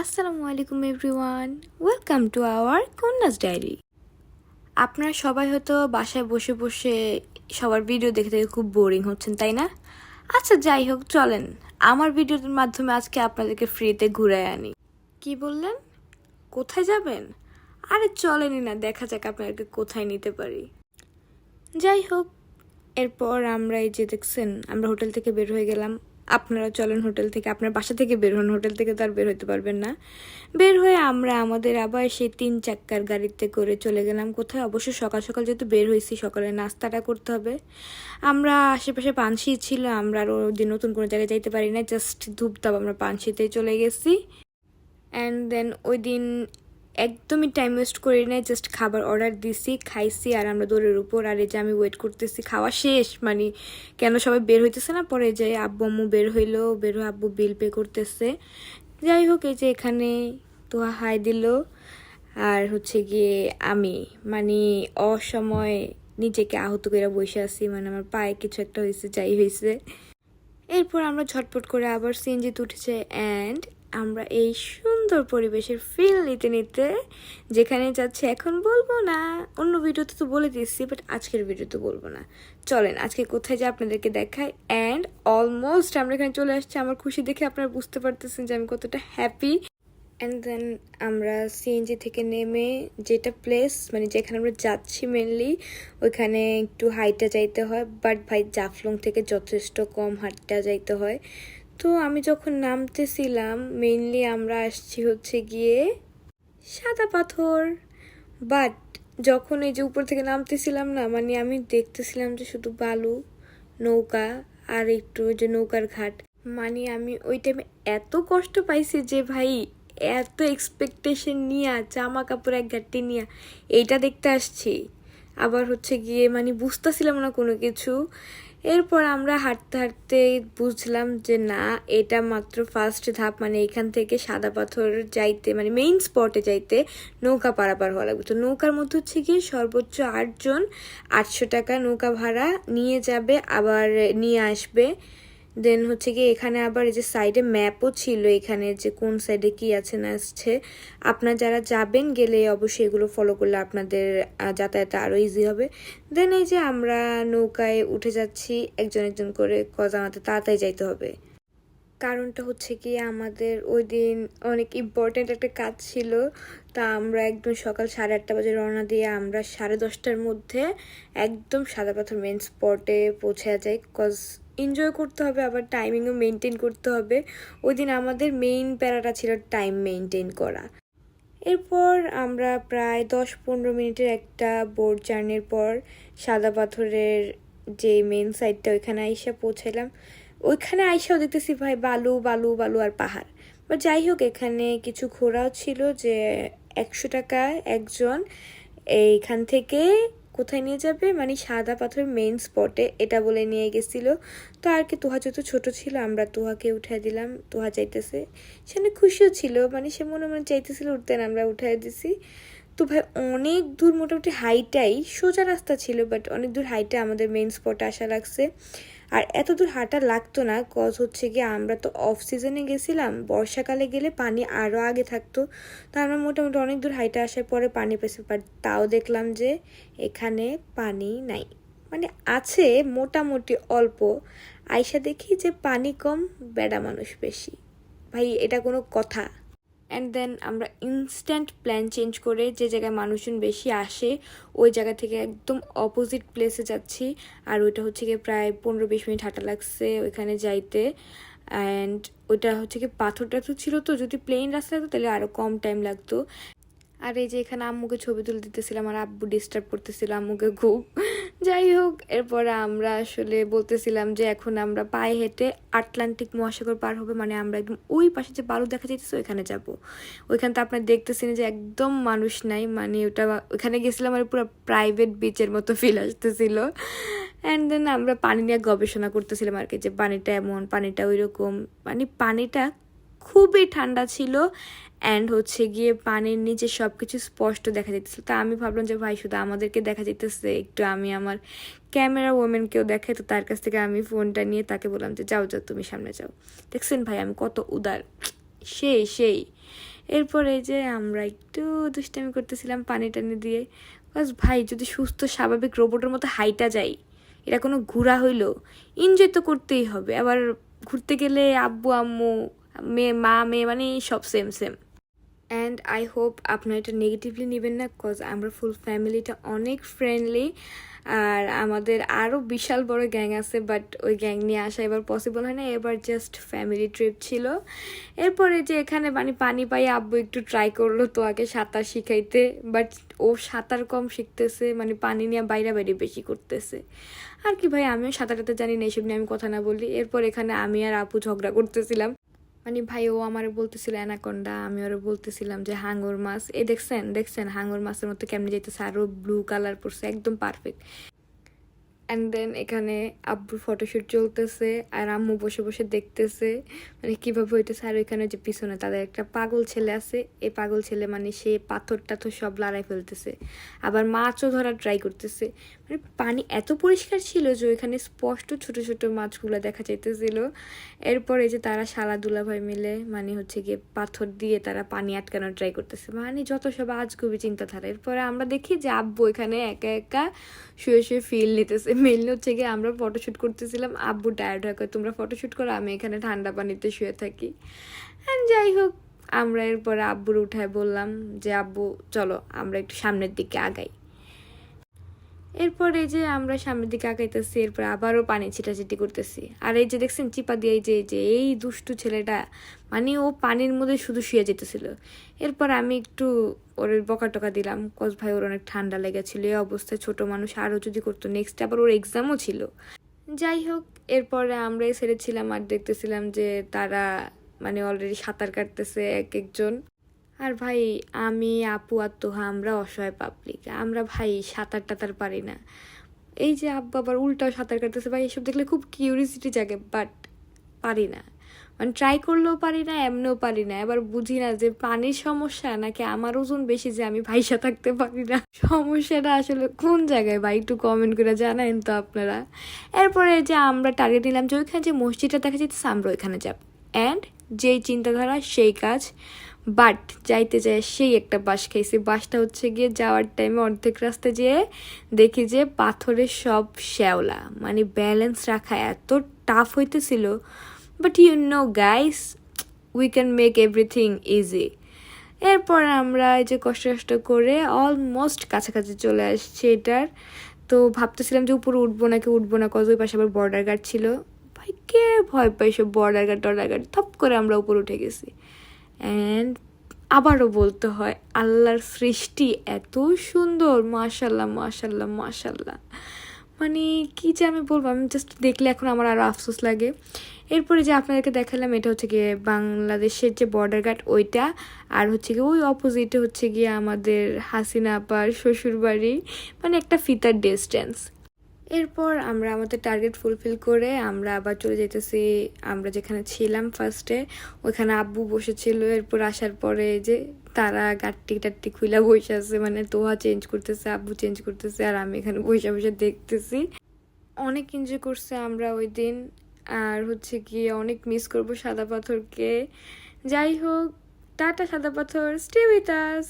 আসসালামু আলাইকুম everyone, welcome to our Kanya's diary. আপনারা সবাই হয়তো বাসায় বসে বসে সবার ভিডিও দেখে দেখে খুব বোরিং হচ্ছেন, তাই না? আচ্ছা যাই হোক, চলেন। আমার ভিডিওর মাধ্যমে আজকে আপনাদেরকে ফ্রিতে ঘুরে আনি। কি বললেন? কোথায় যাবেন? আরে, চলেনই না, দেখা যাক আপনাদেরকে কোথায় নিতে পারি। যাই হোক, এরপর আমরা এই যে দেখছেন, আমরা হোটেল থেকে বের হয়ে গেলাম। আপনারা চলেন হোটেল থেকে, আপনার বাসা থেকে বের হন, হোটেল থেকে তো আর বের হতে পারবেন না। বের হয়ে আমরা আমাদের আবার সেই তিন চাক্কার গাড়িতে করে চলে গেলাম। কোথায়? অবশ্য সকাল সকাল যেহেতু বের হয়েছি, সকালে নাস্তাটা করতে হবে। আমরা আশেপাশে পানসি ছিল, আমরা আরও দিন নতুন কোনো জায়গায় যাইতে পারি না জাস্ট ধূপধাপ আমরা পানসিতেই চলে গেছি। অ্যান্ড দেন ওই দিন একদমই টাইম ওয়েস্ট করি নাই জাস্ট খাবার অর্ডার দিছি, খাইছি আর আমরা দৌড়ের উপর। আর এই যে আমি ওয়েট করতেছি, খাওয়া শেষ মানে কেন সবাই বের হইতেছে না? পরে যে আব্বু আম্মু বের হইল, বের হয়ে আব্বু বিল পে করতেছে। যাই হোক, এই যে এখানে তো হাই দিল। আর হচ্ছে গিয়ে আমি মানে অসময় নিজেকে আহত করে বসে আছি মানে আমার পায়ে কিছু একটা হয়েছে যাই হয়েছে এরপর আমরা ঝটপট করে আবার সিএনজিতে উঠেছে অ্যান্ড আমরা এই সুন্দর পরিবেশের ফিল নিতে নিতে যেখানে যাচ্ছে, এখন বলব না, অন্য ভিডিওতে তো বলে দিয়েছি বাট আজকের ভিডিওতে বলব না। চলেন, আজকে কোথায় যা আপনাদেরকে দেখাই অ্যান্ড অলমোস্ট আমরা এখানে চলে আসছি। আমার খুশি দেখে আপনারা বুঝতে পারতেছেন যে আমি কতটা হ্যাপি অ্যান্ড দেন আমরা সিএনজি থেকে নেমে যেটা প্লেস মানে যেখানে আমরা যাচ্ছি মেনলি ওইখানে একটু হাইটা যাইতে হয় বাট ভাই জাফলং থেকে যথেষ্ট কম হাইটা যাইতে হয়। তো আমি যখন নামতেছিলাম মেইনলি আমরা আসছি হচ্ছে গিয়ে সাদা পাথর। বাট যখন এই যে উপর থেকে নামতেছিলাম না মানে আমি দেখতেছিলাম যে শুধু বালু, নৌকা আর একটু ওই যে নৌকার ঘাট। মানে আমি ওই টাইমে এত কষ্ট পাইছি যে ভাই, এত এক্সপেকটেশন নিয়ে জামা কাপড় এক ঘাটটি নিয়ে, এইটা দেখতে আসছি। আবার হচ্ছে গিয়ে মানে বুঝতেছিলাম না কোনো কিছু। এরপর আমরা হাঁটতে হাঁটতে বুঝলাম যে না, এটা মাত্র ফার্স্ট ধাপ মানে এখান থেকে সাদা পাথর যাইতে মানে মেইন স্পটে যাইতে নৌকা পারাপার হওয়া লাগবে। তো নৌকার মধ্যে হচ্ছে গিয়ে সর্বোচ্চ আটজন আটশো টাকা নৌকা ভাড়া নিয়ে যাবে, আবার নিয়ে আসবে দেন হচ্ছে কি এখানে আবার এই যে সাইডে ম্যাপও ছিল এখানে যে কোন সাইডে কি আছে না আসছে আপনার যারা যাবেন গেলে অবশ্যই এগুলো ফলো করলে আপনাদের যাতায়াতে আরও ইজি হবে। দেন এই যে আমরা নৌকায় উঠে যাচ্ছি, একজন একজন করে কজ আমাদের তাড়াতাড়ি যাইতে হবে। কারণটা হচ্ছে কি আমাদের ওই দিন অনেক ইম্পর্ট্যান্ট একটা কাজ ছিল। তা আমরা একদম সকাল সাড়ে আটটা বাজে রওনা দিয়ে আমরা সাড়ে দশটার মধ্যে একদম সাদা পাথর মেন স্পটে পৌঁছে যাই। কজ এনজয় করতে হবে, আবার টাইমিংও মেনটেন করতে হবে। ওই দিন আমাদের মেইন প্যারাটা ছিল টাইম মেনটেন করা। এরপর আমরা প্রায় দশ পনেরো মিনিটের একটা বোর্ড জার্নির পর সাদা পাথরের যে মেন সাইডটা ওইখানে আইসা পৌঁছালাম ওইখানে আইসাও দেখতেছি ভাই বালু বালু বালু আর পাহাড়। বা যাই হোক, এখানে কিছু ঘোরাও ছিল যে একশো টাকা একজন এইখান থেকে কোথায় নিয়ে যাবে? মানে সাদা পাথর মেইন স্পটে এটা বলে নিয়ে গেছিল। তো আর কি তুহা যেহেতু ছোট ছিল, আমরা তোহাকে উঠাই দিলাম। তোহা চাইতেছে সে অনেক খুশিও ছিল মানে সে মনে মনে চাইতেছিল উঠতেন আমরা উঠাই দিছি। তো ভাই, অনেক দূর মোটামুটি হাইটাই সোজা রাস্তা ছিল বাট অনেক দূর হাইটে আমাদের মেইন স্পটে আসা লাগছে। আর এত দূর হাঁটা লাগতো না। কজ হচ্ছে গিয়ে আমরা তো অফ সিজনে গেছিলাম, বর্ষাকালে গেলে পানি আরও আগে থাকতো। তো আমরা মোটামুটি অনেক দূর হাইটা আসার পরে পানি পেয়েছি বাট তাও দেখলাম যে এখানে পানি নাই। মানে আছে, মোটামুটি অল্প। আয়সা দেখি যে পানি কম, বেড়া মানুষ বেশি। ভাই, এটা কোনো কথা? অ্যান্ড দেন আমরা ইনস্ট্যান্ট প্ল্যান চেঞ্জ করে যে জায়গায় মানুষজন বেশি আসে, ওই জায়গা থেকে একদম অপোজিট প্লেসে যাচ্ছি। আর ওইটা হচ্ছে গিয়ে প্রায় পনেরো বিশ মিনিট হাঁটা লাগছে ওইখানে যাইতে। অ্যান্ড ওইটা হচ্ছে কি পাথর টাথর ছিল তো, যদি প্লেন রাস্তা থাকতো তাহলে আরও কম টাইম লাগতো। আর এই যে এখানে আম্মুকে ছবি তুলে দিতেছিলাম, আর আব্বু ডিস্টার্ব করতেছিল আম্মুকে খুব। যাই হোক, এরপরে আমরা আসলে বলতেছিলাম যে এখন আমরা পায়ে হেঁটে আটলান্টিক মহাসাগর পার হবে মানে আমরা একদম ওই পাশে যে বালু দেখা যাইতেছে, ওইখানে যাব। ওইখানে তো আপনার দেখতেছেন যে একদম মানুষ নাই মানে ওটা ওইখানে গেছিলাম আর পুরো প্রাইভেট বিচের মতো ফিল আসতেছিল। অ্যান্ড দেন আমরা পানি নিয়ে গবেষণা করতেছিলাম আর কি, যে পানিটা এমন, পানিটা ওই রকম মানে পানিটা খুবই ঠান্ডা ছিল অ্যান্ড হচ্ছে গিয়ে পানির নিচে সব কিছু স্পষ্ট দেখা যাইতেছিল। তা আমি ভাবলাম যে, ভাই, শুধু আমাদেরকে দেখা যাইতেছে, একটু আমি আমার ক্যামেরা ওমেনকেও দেখাই। তো তার কাছ থেকে আমি ফোনটা নিয়ে তাকে বললাম যে, যাও যাও, তুমি সামনে যাও। দেখছেন ভাই, আমি কত উদার। সেই সেই। এরপরে যে আমরা একটু দুষ্টামি করতেছিলাম পানি টানি দিয়ে। বাস ভাই, যদি সুস্থ, স্বাভাবিক রোবটের মতো হাইটা যাই এটা কোনো ঘোরা হইল এনজয় তো করতেই হবে। আবার ঘুরতে গেলে আব্বু, আম্মু মেয়ে মা, মেয়ে মানে সব same same and I hope আপনারা এটা নেগেটিভলি নেবেন না কজ আমরা ফুল ফ্যামিলিটা অনেক ফ্রেন্ডলি আর আমাদের আরও বিশাল বড় গ্যাং আছে বাট ওই গ্যাং নিয়ে আসা এবার পসিবল হয় না। এবার জাস্ট ফ্যামিলি ট্রিপ ছিল। এরপরে যে এখানে মানে পানি পাই আব্বু একটু ট্রাই করল তো আগে সাঁতার শিখাইতে বাট ও সাঁতার কম শিখতেছে মানে পানি নিয়ে বাইরে বাইরে বেশি করতেছে। আর কি ভাই, আমিও সাঁতারটাতে জানি না এইসব নিয়ে আমি কথা না বলি। এরপর এখানে আমি আর আপু ঝগড়া করতেছিলাম। মানে ভাই, ও আমার বলতেছিল অ্যানাকন্ডা, আমি ওরা বলতেছিলাম যে হাঙ্গর মাছ। এই দেখছেন দেখছেন, হাঙ্গর মাছের মতো কেমনি যেতেছে আরও ব্লু কালার পড়ছে, একদম পারফেক্ট অ্যান্ড দেন এখানে আব্বুর ফটোশ্যুট চলতেছে, আর আম্মু বসে বসে দেখতেছে মানে কীভাবে হইতেছে। আর ওইখানে যে পিছনে তাদের একটা পাগল ছেলে আছে, এই পাগল ছেলে মানে সে পাথর টাথর সব লড়াই ফেলতেছে। আবার মাছও ধরার ট্রাই করতেছে। পানি এত পরিষ্কার ছিল যে ওইখানে স্পষ্ট ছোট ছোট মাছগুলো দেখা যাইতেছিল। এরপরে যে তারা শালা দুলাভাই মিলে মানে হচ্ছে গিয়ে পাথর দিয়ে তারা পানি আটকানোর ট্রাই করতেছে। মানে যত সব আজ আজগুবি চিন্তাধারা। এরপরে আমরা দেখি যে আব্বু এখানে একা একা শুয়ে শুয়ে ফিল নিতেছে। মেনলি হচ্ছে গিয়ে আমরা ফটোশ্যুট করতেছিলাম, আব্বু টায়ার্ড হয় তোমরা ফটোশ্যুট করো, আমি এখানে ঠান্ডা পানিতে শুয়ে থাকি। যাই হোক, আমরা এরপরে আব্বুর উঠায় বললাম যে, আব্বু, চলো, আমরা একটু সামনের দিকে আগাই। এরপরে যে আমরা সামনের দিকে আগাইতেছি, এরপর আবারও পানি ছিটাছিটি করতেছি। আর এই যে দেখছেন চিপা দিয়ে এই যে এই যে, এই দুষ্টু ছেলেটা মানে ও পানির মধ্যে শুধু শুয়ে যেতেছিল। এরপর আমি একটু ওর বকা টকা দিলাম। কজ ভাই, ওর অনেক ঠান্ডা লেগেছিল, এই অবস্থায় ছোট মানুষ আরও যদি করতো নেক্সট আবার ওর এক্সামও ছিল। যাই হোক, এরপরে আমরাই ছেড়েছিলাম আর দেখতেছিলাম যে তারা মানে অলরেডি সাঁতার কাটতেছে এক একজন আর ভাই, আমি, আপু আর তোহা আমরা অসহায় পাবলিক আমরা ভাই, সাঁতার টাতার পারি না। এই যে আব্বু আবার উল্টাও সাঁতার কাটতেছে, ভাই, এসব দেখলে খুব কিউরিসিটি জাগে বাট পারি না। মানে ট্রাই করলেও পারি না, এমনিও পারি না। এবার বুঝি না যে পানির সমস্যা নাকি আমার ওজন বেশি যে আমি ভাইসা থাকতে পারি না? সমস্যাটা আসলে কোন জায়গায় ভাই, একটু কমেন্ট করে জানাইন তো আপনারা। এরপরে যে আমরা টার্গেট নিলাম যে ওইখানে যে মসজিদটা দেখা যাচ্ছে, আমরা ওইখানে যাব। অ্যান্ড যেই চিন্তাধারা, সেই কাজ। বাট যাইতে যায় সেই একটা বাস খাইছি। বাসটা হচ্ছে গিয়ে যাওয়ার টাইমে অর্ধেক রাস্তা যেয়ে দেখি যে পাথরের সব শ্যাওলা। মানে ব্যালেন্স রাখা এত টাফ হইতেছিল। But you know guys we can make everything easy এরপর আমরা এই যে কষ্ট কষ্ট করে অলমোস্ট কাছাকাছি চলে আসছি এটার। তো ভাবতেছিলাম যে উপরে উঠবো নাকি উঠবো না কত পাশে আবার বর্ডার গার্ড ছিল। ভাই, কে ভয় পাই সব বর্ডার গার্ড টর্ডার গার্ড থপ করে আমরা উপরে উঠে গেছি। অ্যান্ড আবারও বলতে হয়, আল্লাহর সৃষ্টি এত সুন্দর মাশাল্লাহ মাশাল্লাহ মাশাল্লাহ মানে কি যে আমি বলব, আমি জাস্ট দেখলে এখন আমার আরও আফসোস লাগে। এরপরে যে আপনাদেরকে দেখালাম, এটা হচ্ছে গিয়ে বাংলাদেশের যে বর্ডার গার্ড ওইটা, আর হচ্ছে গিয়ে ওই অপোজিটে হচ্ছে গিয়ে আমাদের হাসিনা আপার শ্বশুরবাড়ি। মানে একটা ফিতার ডিস্টেন্স এরপর আমরা আমাদের টার্গেট ফুলফিল করে আমরা আবার চলে যেতেছি আমরা যেখানে ছিলাম ফার্স্টে ওইখানে আব্বু বসেছিল। এরপর আসার পরে যে তারা গাট্টি টাট্টি খুইলা বসে আছে মানে তোহা চেঞ্জ করতেছে, আব্বু চেঞ্জ করতেছে, আর আমি এখানে বসে বসে দেখতেছি। অনেক এনজয় করছে আমরা ওই দিন। আর হচ্ছে গিয়ে অনেক মিস করব সাদা পাথরকে। যাই হোক, টাটা সাদা পাথর স্টে উইথ আস